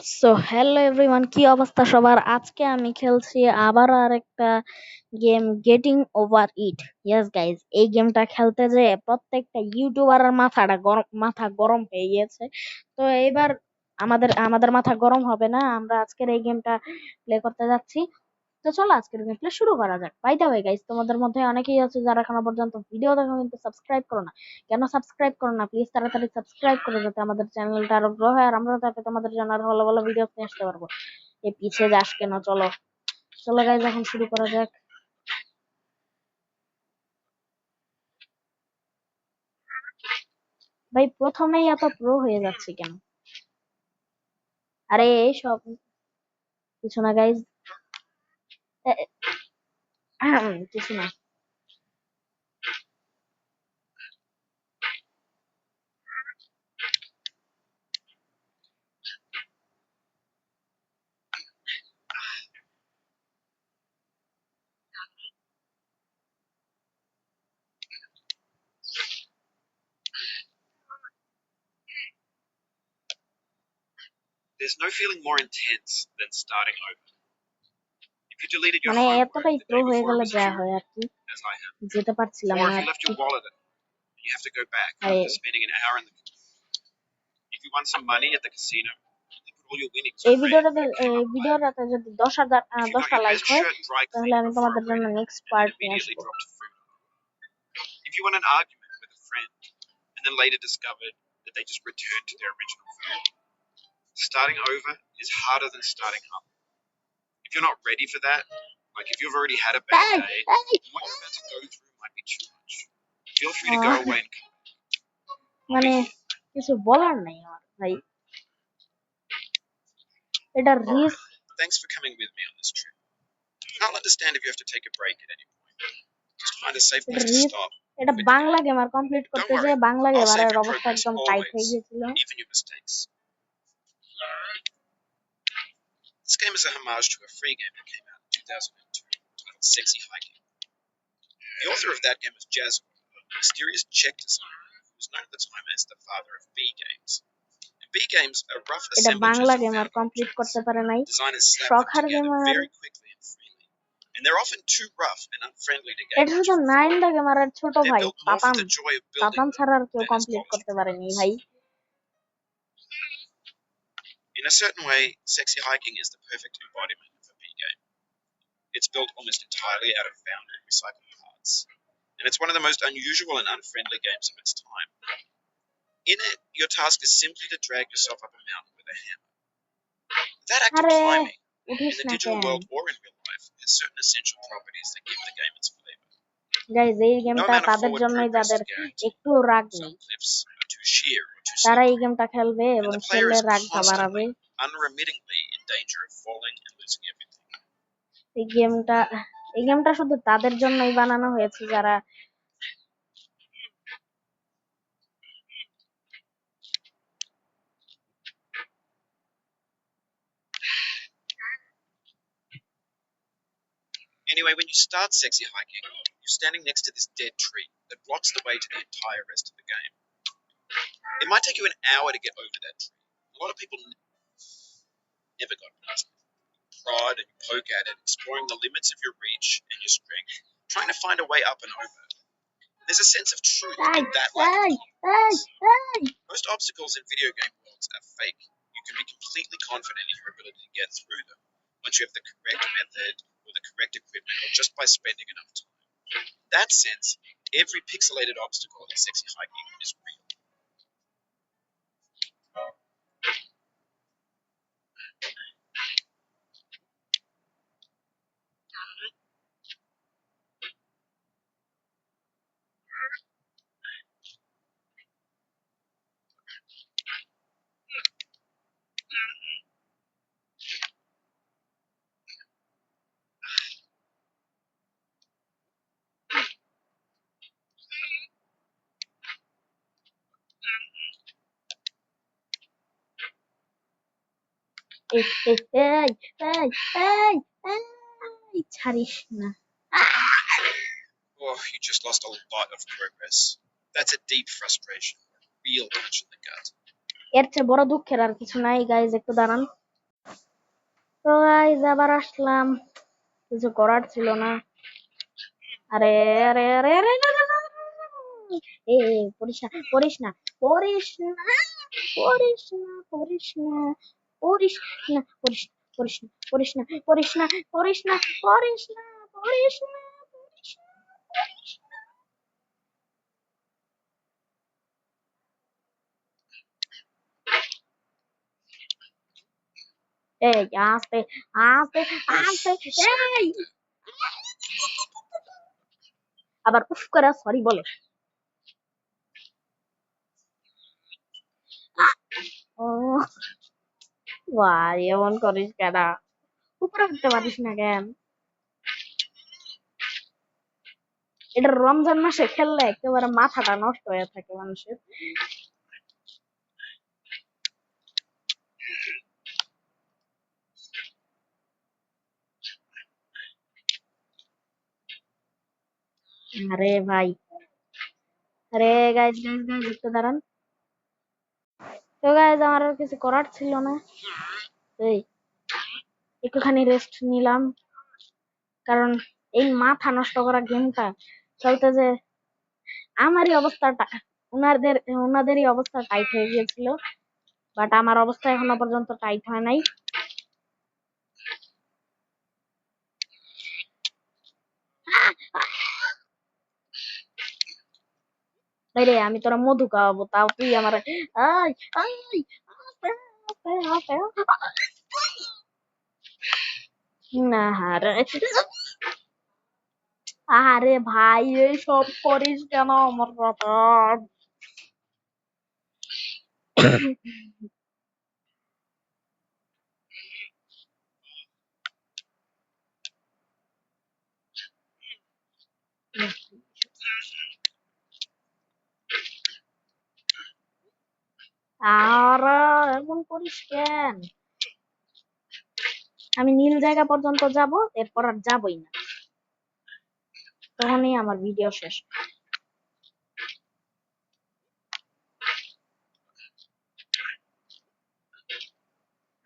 So hello everyone কি অবস্থা সবার? আজকে আমি খেলছি আবার আর একটা game getting over it yes guys এই গেমটা খেলতে যে প্রত্যেকটা ইউটিউবারের মাথাটা গরম মাথা গরম হয়ে গিয়েছে। তো এবার আমাদের আমাদের মাথা গরম হবে না। আমরা আজকের এই গেমটা প্লে করতে যাচ্ছি। তো চলো আজকের গেম প্লে শুরু করা যাক। বাই দা ওয়ে গাইজ তোমাদের মধ্যে অনেকেই আছে যারা এখনও পর্যন্ত ভিডিও দেখো কিন্তু সাবস্ক্রাইব করো না। কেন সাবস্ক্রাইব করো না? প্লিজ তাড়াতাড়ি সাবস্ক্রাইব করে যাতে আমাদের চ্যানেলটা আরও গ্রো হয় আর আমরা যাতে তোমাদের জন্য আরও ভালো ভালো ভিডিও নিয়ে আসতে পারব। এই পিছিয়ে যাস কেন? চলো। চলো গাইজ এখন শুরু করা যাক। ভাই, প্রথমেই এত প্রো হয়ে যাচ্ছে কেন? আরে, সব কিছু না guys কিছু না There's no feeling more intense than starting over. মানে homework এতটাই the প্রো day হয়ে before গেলে it was যা due, হয় আর কি as I have, যেতে পারছিলাম or না if আর you left কি your wallet at home, and you have to go back I- after spending an hour in the if you won some money at the casino, you put all your winnings এই on red ভিডিওটাতে and came এই up black. ভিডিওটাতে যদি দশ হাজার আহ, If you got দশটা your like best হয় shirt dry তাহলে cleaned আমি before তোমাদের a জন্য wedding, next and part then নিয়ে immediately আসবো dropped food. If you won an argument with a friend and then later discovered that they just returned to their original food, starting over is harder than starting up. If you're not ready for that, like if you've already had a bad এই, day, এই, then what you're about to go through might be too much. Feel free to go ah, away and come. I'll মানে be here. কিছু বলার নেই আমার ভাই এটা risk Thanks for coming with me on this trip. I'll understand if you have to take a break at any point. Just find a safe place to Reef- stop, এটা Bangla game আর complete করতে Don't যে worry, Bangla I'll গেমারের save your অবস্থা progress একদম tight হয়ে always. গিয়েছিল even your mistakes. This game is a homage to a free game that came out in 2002 titled Sexy Hiking. The author of that game was Jazz, a mysterious Czech designer who was known at the time as the father of B games. And B games are rough এটা assemblages Bangla of game R found complete objects. করতে পারে নাই Designers slap শখার them together gamer- very quickly and freely. And they're often too rough and unfriendly to এটা game. শুধু nine দা গেমারের ছোট They're ভাই built more for পাতাম the joy of পাতাম building ছাড়া আর কেউ than as কমপ্লিট polished করতে পারেনি products. ভাই In a certain way, Sexy Hiking is the perfect embodiment of a B game. It's built almost entirely out of found and recycled parts, and it's one of the most unusual and unfriendly games of its time. In it, your task is simply to drag yourself up a mountain with a hammer. That act of আরে climbing, in উঠিস the না digital কেন world or in real life, has certain essential properties that give the game its flavor. Guys এই No গেমটা amount of তাদের forward জন্যই progress যাদের is guaranteed. একটু রাগ নেই Some cliffs are too sheer or too তারা steep, এই গেমটা খেলবে এবং and the player খেললে is রাগটা বাড়াবে constantly, unremittingly in danger of falling and losing everything. এই গেমটা এই গেমটা শুধু তাদের জন্যই বানানো হয়েছে যারা Anyway, when you start sexy hiking, you're standing next to this dead tree that blocks the way to the entire rest of the game. It might take you an hour to get over that. A lot of people never got past it. Prod and poke at it, exploring the limits of your reach and your strength, trying to find a way up and over. There's a sense of truth in that Most obstacles in video game worlds are fake. You can be completely confident in your ability to get through them once you have the correct method or the correct equipment or just by spending enough time. In that sense, every pixelated obstacle in Sexy Hiking is real. Oh, you just lost a lot of progress. That's a deep frustration, a real punch in the gut. এর বড় দুঃখের আর কিছু নাই guys একটু দাঁড়ান। তো guys আবার আসলাম। কিছু করার ছিল না। আরে আরে আরে আরে এ, পড়িস না পড়িস না পড়িস না পড়িস না পড়িস না পড়িস না পড়িস না পড়িস না পড়িস না পড়িস না পড়িস না পড়িস না পড়িস না পড়িস না আবার উফ করে সরি বলে। ও। ভাই এমন করিস কেন উপরে উঠতে পারিস না কেন এটা রমজান মাসে খেললে একেবারে মাথাটা নষ্ট হয়ে থাকে মানুষের আরে ভাই আরে গাইজ গাইজ গাইজ একটু দাঁড়ান তো গাইজ আমার আর কিছু করার ছিল না। এই, একটুখানি রেস্ট নিলাম। কারণ এই মাথা নষ্ট করা গেমটা চলতে যে আমারই অবস্থাটা ওনাদের ওনাদেরই অবস্থা টাইট হয়ে গিয়েছিল। বাট আমার অবস্থা এখনও পর্যন্ত টাইট হয় নাই এই রে, আমি তোরা মধু খাওয়াবো, তাও তুই আমার আরে ভাই, এই সব করিস কেন আমার কথা? আর এমন করিস কেন? আমি নীল জায়গা পর্যন্ত যাব, এরপর আর যাবই না। তখনই আমার ভিডিও শেষ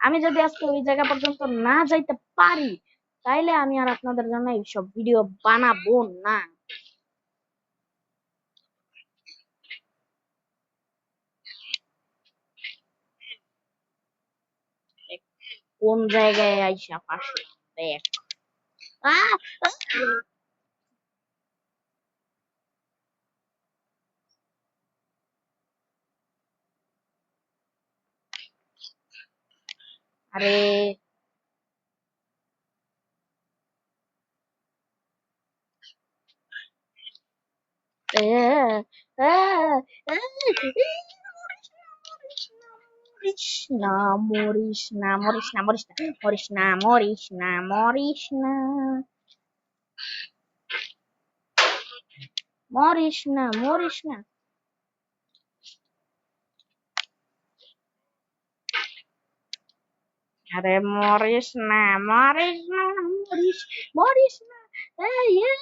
আমি যদি আজকে ওই জায়গা পর্যন্ত না যাইতে পারি, তাইলে আমি আর আপনাদের জন্য এইসব ভিডিও বানাবো না। 我们再给阿姨先发视频呗。啊。嗯。啊。Krishna Morishna Morishna Morishna Morishna Morishna Morishna Morishna Morishna Ada Morishna Morishna Morishna Morishna Eh ya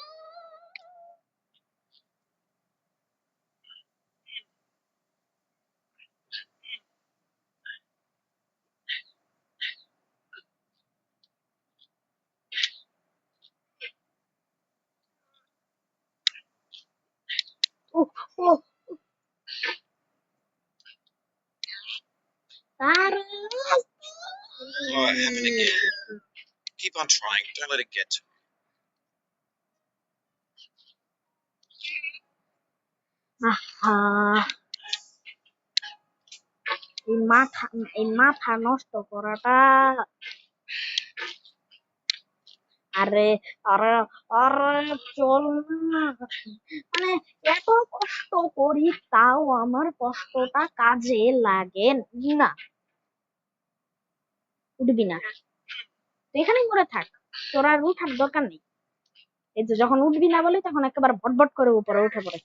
It happened again. Keep on trying. Don't let it get to you. এই মাথা এই মাথা নষ্ট করাটা আরে আরে আরে চল না মানে এত কষ্ট করি তাও আমার কষ্টটা কাজে লাগে না উঠবি না। এখানেই করে থাক। তোর আর উঠার দরকার নেই। এই যে যখন উঠবি না বলি তখন একেবারে ভটভট করে উপরে উঠে পড়ে।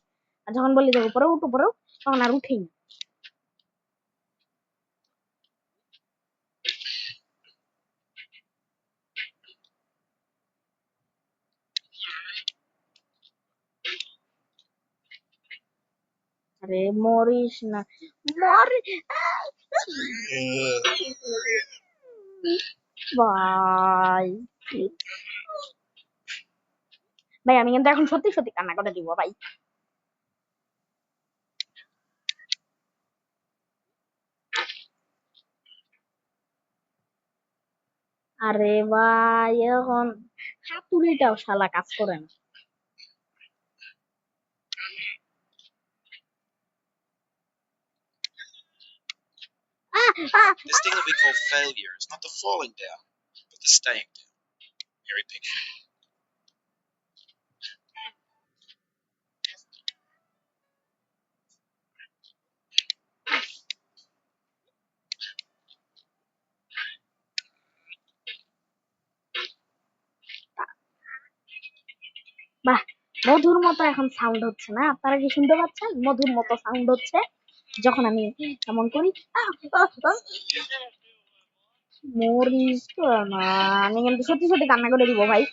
আর যখন বলি যে উপরে উঠ উপরে তখন আর উঠেই না। আরে মরিস না। মরি ভাই ভাই, আমি কিন্তু এখন সত্যি সত্যি কান্না করে দিব, ভাই। আরে ভাই, এখন হাতুড়িটাও শালা কাজ করে না। This thing will be called failure. It's not the falling down, but the staying down. Very picture. বাহ মধুর মতো এখন সাউন্ড হচ্ছে না আপনারা কি শুনতে পাচ্ছেন মধুর মতো সাউন্ড হচ্ছে যখন আমি এমন করি। মরিস তো না আমি কিন্তু সত্যি সত্যি কান্না করে দিব ভাই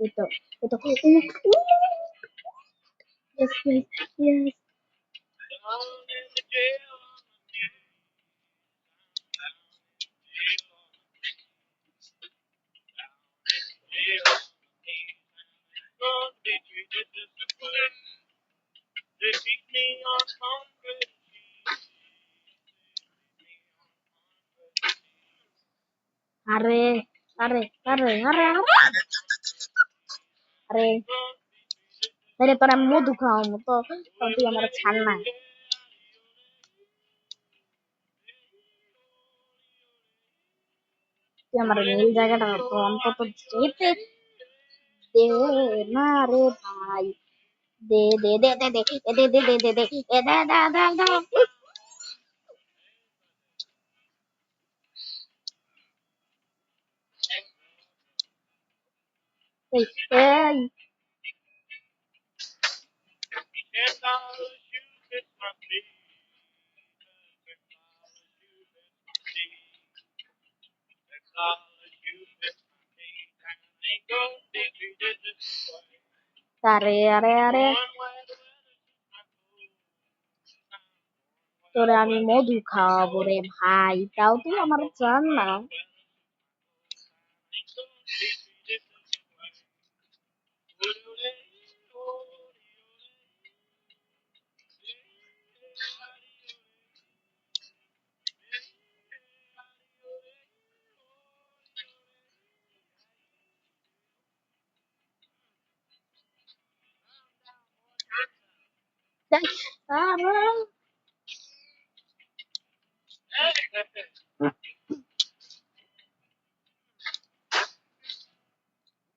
with the with the yes please. Yes. Arre, arre, arre, arre, arre. Dari peranmu, duka kamu, toh, tonton gambar Channa. দে দে দে এই এই আরে আরে আরে তোরে আমি মধু খাওয়াবো রে ভাই তাও তুই আমার চান না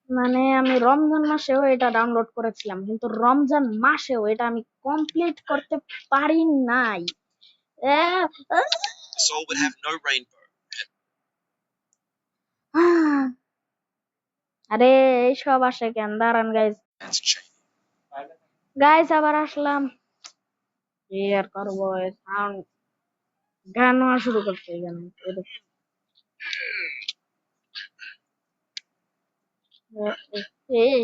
মানে আমি রমজান মাসেও এটা ডাউনলোড করেছিলাম কিন্তু রমজান মাসেও এটা আমি কমপ্লিট করতে পারি নাই। আরে এইসব আসে কেন? দাঁড়ান গাইজ গাইজ আবার আসলাম। কি আর করব, সাউন্ড গান শুরু করছে এই। এই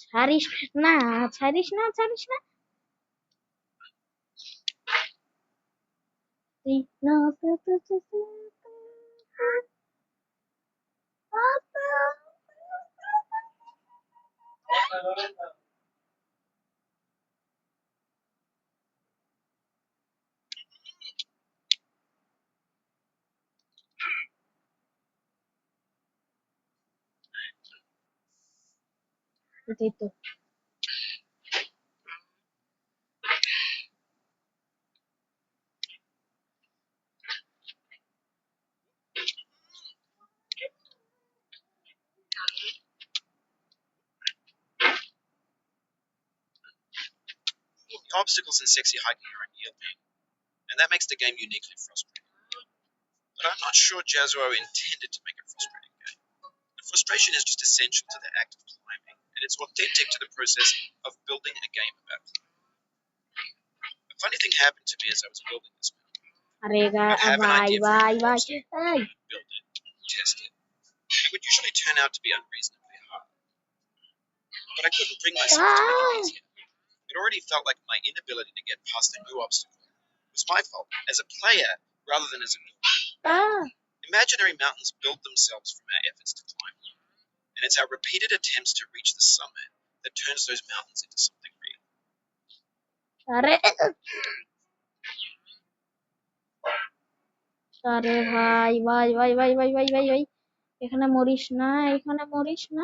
ছাড়িস না ছাড়িস না ছাড়িস না তুই না The obstacles in sexy hiking are unyielding, and that makes the game uniquely frustrating. But I'm not sure Jazuo intended to make a frustrating game. The frustration is just essential to the act of play and it's authentic to the process of building a game about. A funny thing happened to me as I was building this map. I have an idea for a build it, test it, and it would usually turn out to be unreasonably hard. But I couldn't bring myself to make it easier. It already felt like my inability to get past a new obstacle was my fault as a player rather than as a noob. Imaginary mountains built themselves from our efforts to climb them. And it's our repeated attempts to reach the summit that turns those mountains into something real. আরে আরে ভাই ভাই ভাই ভাই ভাই ভাই ভাই ভাই এখানে মরিস না এখানে মরিস না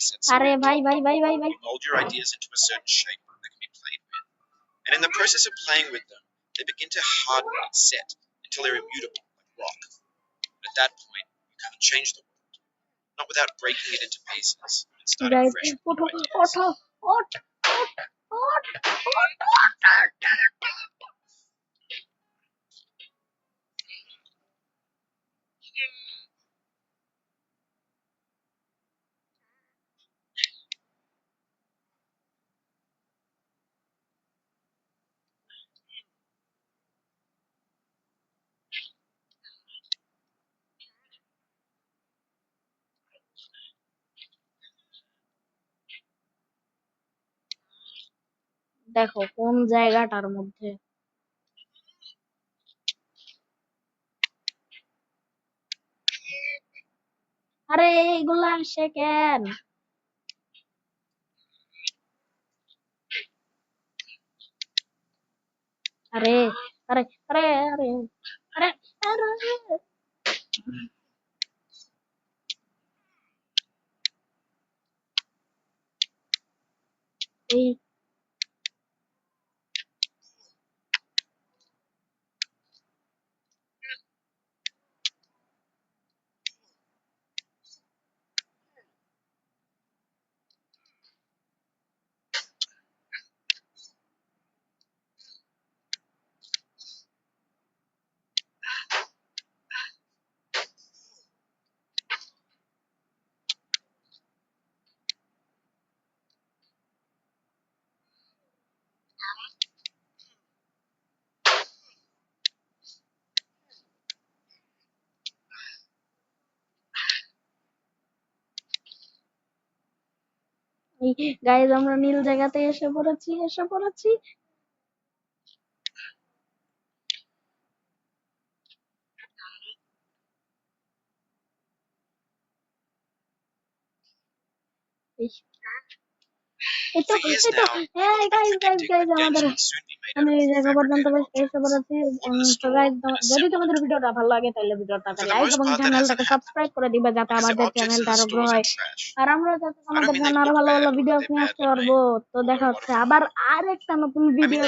sense. Arre, bhai, bhai, bhai, bhai, bhai. You mold your ideas into a certain shape that can be played with. And in the process of playing with them, they begin to harden and set until they're immutable, like rock. But at that point, you can't change the world. Not without breaking it into pieces and starting fresh. With new ideas. দেখো, কোন জায়গাটার মধ্যে? আরে, এইগুলা আসে কেন? আরে আরে আরে আরে আরে আরে এই গাইজ আমরা নীল জায়গাতে এসে পড়েছি এসে পড়েছি। এটা এটা আমাদের যদি তোমাদের ভিডিওটা ভালো লাগে তাহলে সাবস্ক্রাইব করে দিবা যাতে হয় আর আমরা আরও ভালো ভালো ভিডিও পারব তো দেখা হচ্ছে আবার আরেকটা নতুন ভিডিও